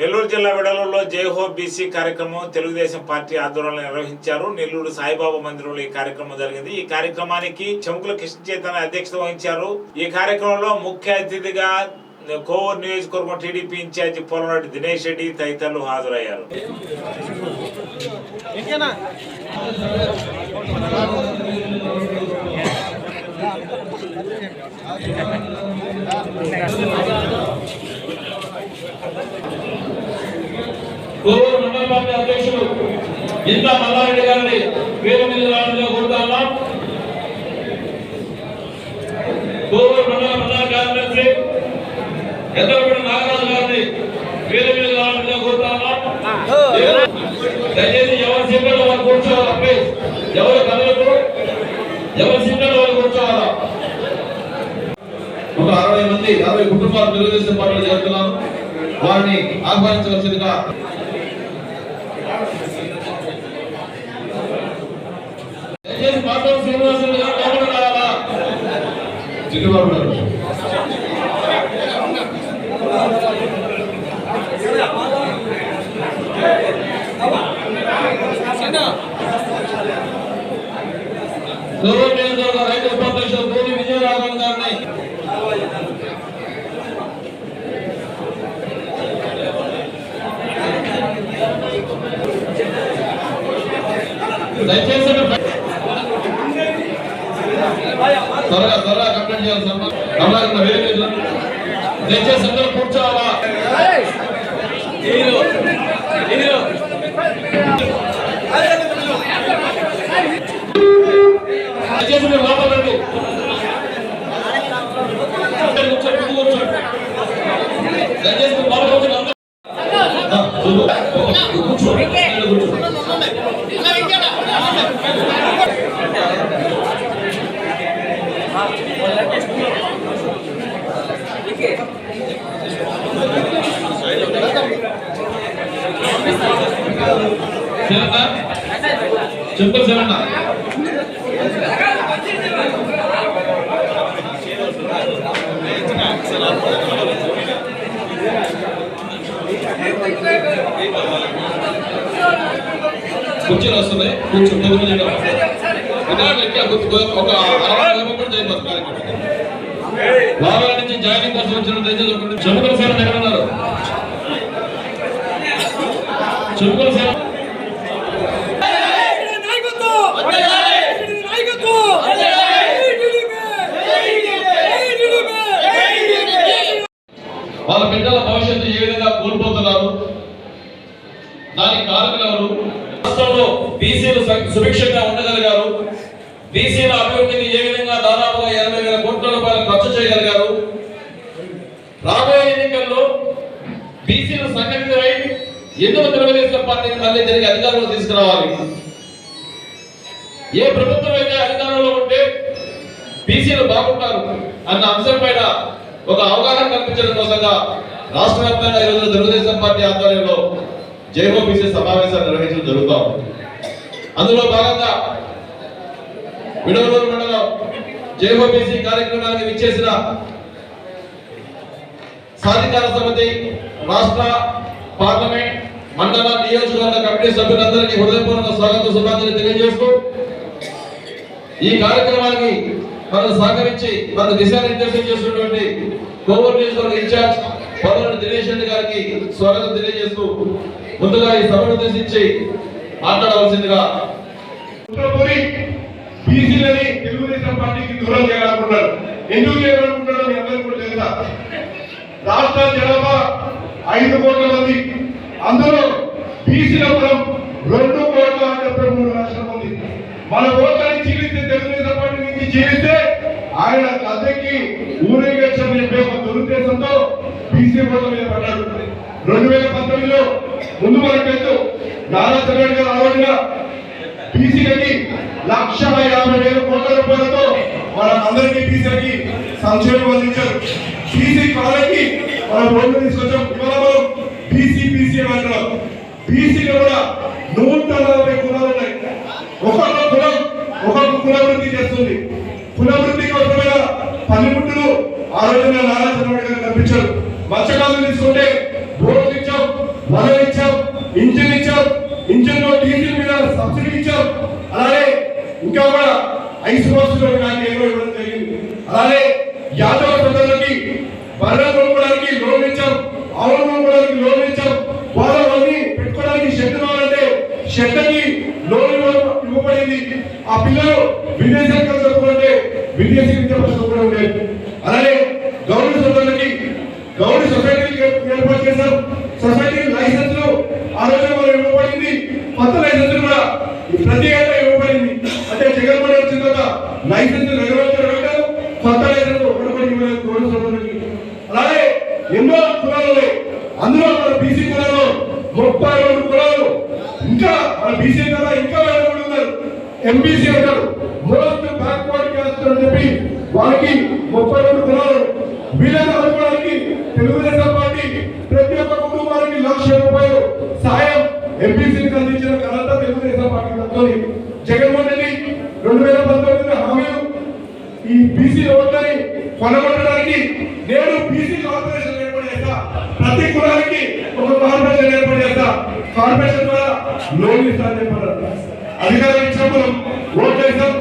నెల్లూరు జిల్లా విడలలో జైహో బీసీ కార్యక్రమం తెలుగుదేశం పార్టీ ఆధ్వర్యంలో నిర్వహించారు. నెల్లూరు సాయిబాబా మందిరంలో ఈ కార్యక్రమం జరిగింది. ఈ కార్యక్రమానికి చెముకుల కృష్ణ చైతన్య అధ్యక్షత వహించారు. ఈ కార్యక్రమంలో ముఖ్య అతిథిగా కోవూరు నియోజకవర్గం టీడీపీ ఇన్ఛార్జి పోలనాటి దినేష్ రెడ్డి తదితరులు హాజరయ్యారు. గోవూరు మండల పార్టీ అధ్యక్షులు ఇంత మల్లారెడ్డి గారిని పేరు మీద రావడంలో కోరుతామా గోవూరు మండల ప్రధాన కార్యదర్శి ఎద్దరపూడి నాగరాజు గారిని పేరు మీద రావడంలో కోరుతామా దయచేసి ఎవరి సీట్లలో వారు కూర్చోవాలా ప్లీజ్ ఎవరు కదలకు? ఎవరి సీట్లలో వారు కూర్చోవాలా? ఒక అరవై మంది అరవై కుటుంబాలు తెలుగుదేశం పార్టీలో చేరుతున్నారు. వారిని ఆహ్వానించవలసిందిగా శ్రీనివాసులు గారు రావాలా గారు నియోజకవర్గ రైతు భూమి విజయరాఘవన్ గారిని దయచేసి త్వరగా త్వరగా కంప్లైంట్ చేయాలి సార్ కమలాకర్ వేరే మీద దయచేసి అందరూ కూర్చోవాలా దయచేసి మీరు లోపల రండి కూర్చోండి, ముందు కూర్చోండి. దయచేసి మీరు లోపల శరణ చెప్పు శరణ కూర్చొని వస్తున్నాయి. కూర్చో కొద్ది ఒక అరవై కూడా వారాల నుంచి జాయినింగ్ కోసం వచ్చిన దయచేసి ఒక నిమిషం. చెముకల ఎక్కడ ఉన్నారు చెముకల సేవ వాళ్ళ బిడ్డల భవిష్యత్తు ఏ విధంగా కోల్పోతున్నారు దానికి కారణం ఎవరు? రాష్ట్రంలో బీసీలు సుభిక్షంగా ఉండగలిగారు. బీసీల అభివృద్ధికి ఏ విధంగా దాదాపుగా ఎనభై వేల కోట్ల రూపాయలు ఖర్చు చేయగలిగారు? రాబోయే ఎన్నికల్లో బీసీలు సంఘటితమై ఎందుకు తెలుగుదేశం పార్టీని మళ్ళీ తిరిగి అధికారంలో తీసుకురావాలి? ఏ ప్రభుత్వం అయితే అధికారంలో ఉంటే బీసీలు బాగుంటారు అన్న అంశం పైన ఒక అవగాహన కల్పించడం కోసంగా రాష్ట్ర వ్యాప్తంగా ఈరోజు తెలుగుదేశం పార్టీ ఆధ్వర్యంలో జైవో సమావేశాలు నిర్వహించడం జరుగుతూ ఉంది. అందులో భాగంగా విడవలూరు మండలం జైవో కార్యక్రమానికి విచ్చేసిన సాధికార సమితి రాష్ట్ర పార్లమెంట్ మండల నియోజకవర్గ కమిటీ సభ్యులందరికీ హృదయపూర్వక స్వాగత శుభాంజలి తెలియజేస్తూ ఈ కార్యక్రమానికి మనం సహకరించి మన దిశానిర్దేశం చేస్తున్నటువంటి కోవూరు నియోజకవర్గ ఇన్ఛార్జ్ పదవులను దినేష్ రెడ్డి గారికి స్వాగతం తెలియజేస్తూ ముందుగా ఈ సభను ఉద్దేశించి మాట్లాడవలసిందిగా బీసీలని తెలుగుదేశం పార్టీకి దూరం చేయాలనుకుంటారు ఎందుకు చేయాలనుకుంటున్నారో మీ అందరికీ కూడా తెలుసా? రాష్ట్ర జనాభా ఐదు కోట్ల మంది. అందులో బీసీల కులం రెండు కోట్ల డెబ్బై మూడు లక్షల మంది. మన ఓట్లని చీలిస్తే తెలుగుదేశం పార్టీ నుంచి చీలిస్తే ఆయన అద్దెకి ఊరేగించని చెప్పే ఒక దురుద్దేశంతో బీసీ ఓట్ల మీద పడ్డాడు. రెండు వేల పంతొమ్మిదిలో ముందు మనకు తెలుసు నారా చంద్రబాబు గారు ఆలోచన బీసీలకి లక్ష యాభై వేల కోట్ల రూపాయలతో మన అందరికీ బీసీలకి సంక్షేమం అందించారు. బీసీ కాలకి మనం రోడ్లు తీసుకొచ్చాం. ఇవాళ మనం బీసీ బీసీ అని అంటున్నాం. బీసీలో కూడా నూట నలభై కులాలు ఉన్నాయి. ఒక్కొక్క కులం ఒక్కొక్క కులవృత్తి చేస్తుంది. కులవృత్తికి అవసరమైన పనిముట్టులు ఆ రోజున నారా చంద్రబాబు గారు కల్పించారు. మత్స్యకాలం తీసుకుంటే అలాగే ఇంకా కూడా ఐస్ బాక్స్ నాకు ఏమో ఇవ్వడం జరిగింది. అలాగే యాదవ ప్రజలకి బర్రె కొనుక్కోవడానికి లోన్ ఇచ్చాం ఆవులు కొనుక్కోవడానికి లోన్ ఇచ్చాం. వాళ్ళని పెట్టుకోవడానికి షెడ్ కావాలంటే షెడ్కి లోన్ ఇవ్వబడింది. ఆ పిల్లలు విదేశాలకు చదువుకుంటే విదేశీ విద్య కూడా ఉండేది అలాగే గౌరవ సోదరులకి గౌరవ సొసైటీ ఏర్పాటు చేశాం సొసైటీ లైసెన్స్ ఆ రోజు మనం ఇవ్వబడింది కొత్త లైసెన్స్ కూడా ప్రతి ఏటా ఇవ్వబడింది అంటే జగన్మోహన్ వచ్చిన తర్వాత లైసెన్స్ నెరవేర్చడం కొత్త లైసెన్స్ ఒకటి ఇవ్వలేదు గౌరవ సోదరులకి అలాగే ఎన్నో కులాలు ఉన్నాయి అందులో మన బీసీ కులాలు ముప్పై రెండు కులాలు ఇంకా మన బీసీ కదా ఇంకా వేరే వాళ్ళు ఉన్నారు ఎంబీసీ అంటారు మోస్ట్ బ్యాక్వర్డ్ క్యాస్ట్ అని చెప్పి వాళ్ళకి ముప్పై రెండు కులాలు వీళ్ళని అనుకోవడానికి తెలుగుదేశం పార్టీ ప్రతి ఒక్క కుటుంబానికి లక్ష రూపాయలు సాయం ఎంబీసీకి అందించిన ఘనత తెలుగుదేశం పార్టీ దక్కుతుంది జగన్మోహన్ రెడ్డి రెండు వేల పంతొమ్మిది హామీలు ఈ బీసీ ఓట్లని కొనగొట్టడానికి నేను బీసీ కార్పొరేషన్ ఏర్పాటు చేస్తా. ప్రతి కులానికి ఒక కార్పొరేషన్ ఏర్పాటు చేస్తా. కార్పొరేషన్ ద్వారా లోన్ ఇస్తానని చెప్పారు. అధికారం ఇచ్చాం ఓట్లు వేసాం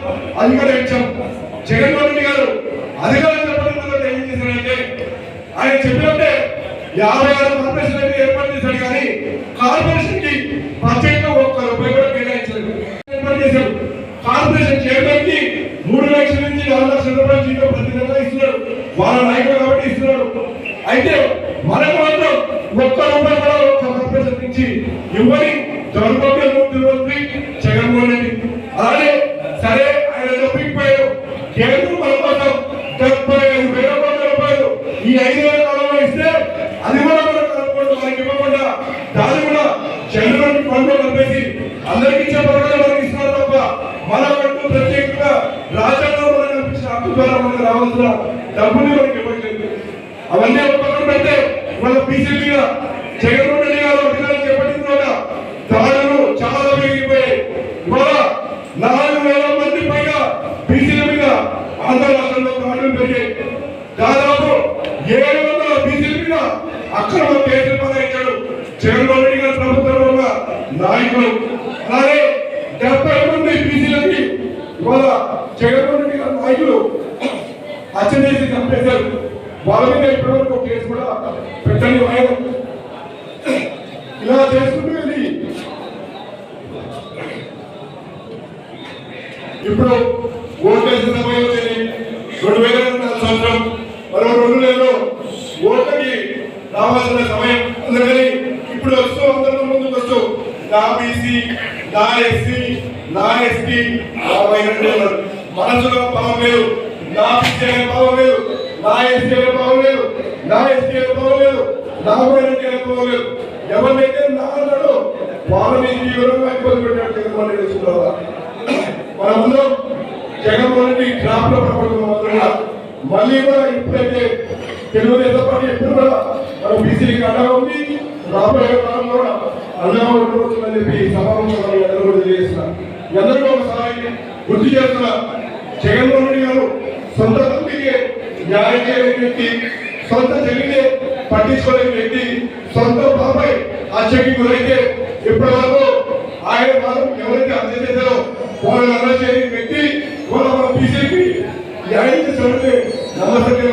అధికారం ఇచ్చాం జగన్మోహన్ రెడ్డి గారు అధికారం చెప్పడం ఏం చేశారంటే ఆయన చెప్పినట్టే యాభై ఆరు కార్పొరేషన్ అయితే ఏర్పాటు చేశాడు కానీ కార్పొరేషన్కి బడ్జెట్ ఒక్క రూపాయి కూడా కేటాయించలేదు. ఏర్పాటు చేశారు. కార్పొరేషన్ చైర్మన్కి మూడు లక్షల నుంచి నాలుగు లక్షల రూపాయల జీతం ప్రతి నెల ఇస్తున్నాడు వాళ్ళ నాయకులు కాబట్టి ఇస్తున్నాడు అయితే మనకు మాత్రం ఒక్క రూపాయి కూడా ఒక్క కార్పొరేషన్ నుంచి ఇవ్వని దౌర్భాగ్య ముఖ్యమంత్రి జగన్మోహన్ రెడ్డి. అలాగే సరే ఆయన తప్పిపోయారు కేంద్రం మన కోసం డెబ్బై ఐదు వేల కోట్ల రూపాయలు. ఈ ఐదు వేల కాలంలో ఇస్తే అది కూడా మనం కనుక్కోండి మనకి ఇవ్వకుండా దాన్ని కూడా చంద్రుడికి పండుగ కలిపేసి అందరికి ఇచ్చే పథకాలు మనకి ఇస్తున్నారు తప్ప మనకంటూ ప్రత్యేకంగా రాజ్యాంగంలో మనకు కల్పించిన హక్కు ద్వారా మనకు రావాల్సిన డబ్బుని మనకి ఇవ్వట్లేదు. అవన్నీ ఒక పక్కన పెడితే మన బీజేపీగా మీద జగన్మోహన్ రెడ్డి గారు అధికారం చేపట్టిన తర్వాత దాడులు చాలా పెరిగిపోయాయి ఇవాళ నాలుగు వేల మంది పైగా బీసీల మీద ఆంధ్ర రాష్ట్రంలో దాడులు పెరిగాయి దాదాపు ఏడు వందల బీసీల మీద అక్రమ కేసులు బనాయించాడు జగన్మోహన్ రెడ్డి గారి ప్రభుత్వంలో ఉన్న నాయకులు అలాగే డెబ్బై మంది బీసీలకి ఇవాళ జగన్మోహన్ రెడ్డి గారి నాయకులు హత్య చేసి చంపేశారు. వాళ్ళ మీద ఇప్పటివరకు కేసు కూడా పెట్టండి వాయనం ఇలా చేసుకుంటూ ఇది ఇప్పుడు ఓట్లేసిన సమయం వచ్చింది రెండు వేల సంవత్సరం మరో రెండు నెలలు ఓట్లకి రావాల్సిన సమయం అందుకని నా బీసీ నా ఎస్సీ నా ఎస్టీ నా మైనారిటీ మనసులో భావం లేదు నా బీసీ అనే లేదు నా ఎస్టీ అనే లేదు నా ఎస్టీ అనే లేదు నా మైనారిటీ అనే లేదు. ఎవరినైతే నా అన్నాడో వాళ్ళని తీవ్రంగా ఇబ్బంది పెట్టాడు జగన్మోహన్ రెడ్డి చూడాలా జగన్మోహన్ రెడ్డి డ్రాప్లో మళ్ళీ కూడా ఇప్పుడైతే తెలుగుదేశం పార్టీ ఎప్పుడు కూడా మన బీసీకి అండగా ఉంది రాబోయే కాలంలో కూడా అండగా ఉండవచ్చునని చెప్పి సభాముఖంగా అందరూ కూడా తెలియజేస్తున్నారు అందరూ ఒకసారి గుర్తు చేస్తున్నా జగన్మోహన్ రెడ్డి గారు సొంత తండ్రికి న్యాయం చేయని వ్యక్తి సొంత చెల్లిని పట్టించుకోలేని వ్యక్తి సొంత బాబాయ్ హత్యకి గురైతే ఇప్పటి వరకు ఆయన వారు ఎవరైతే అందజేశారో చేశారో వాళ్ళని అరెస్ట్ చేయని వ్యక్తి వాళ్ళ బీజేపీ న్యాయం చేసినట్టు నమ్మసంగా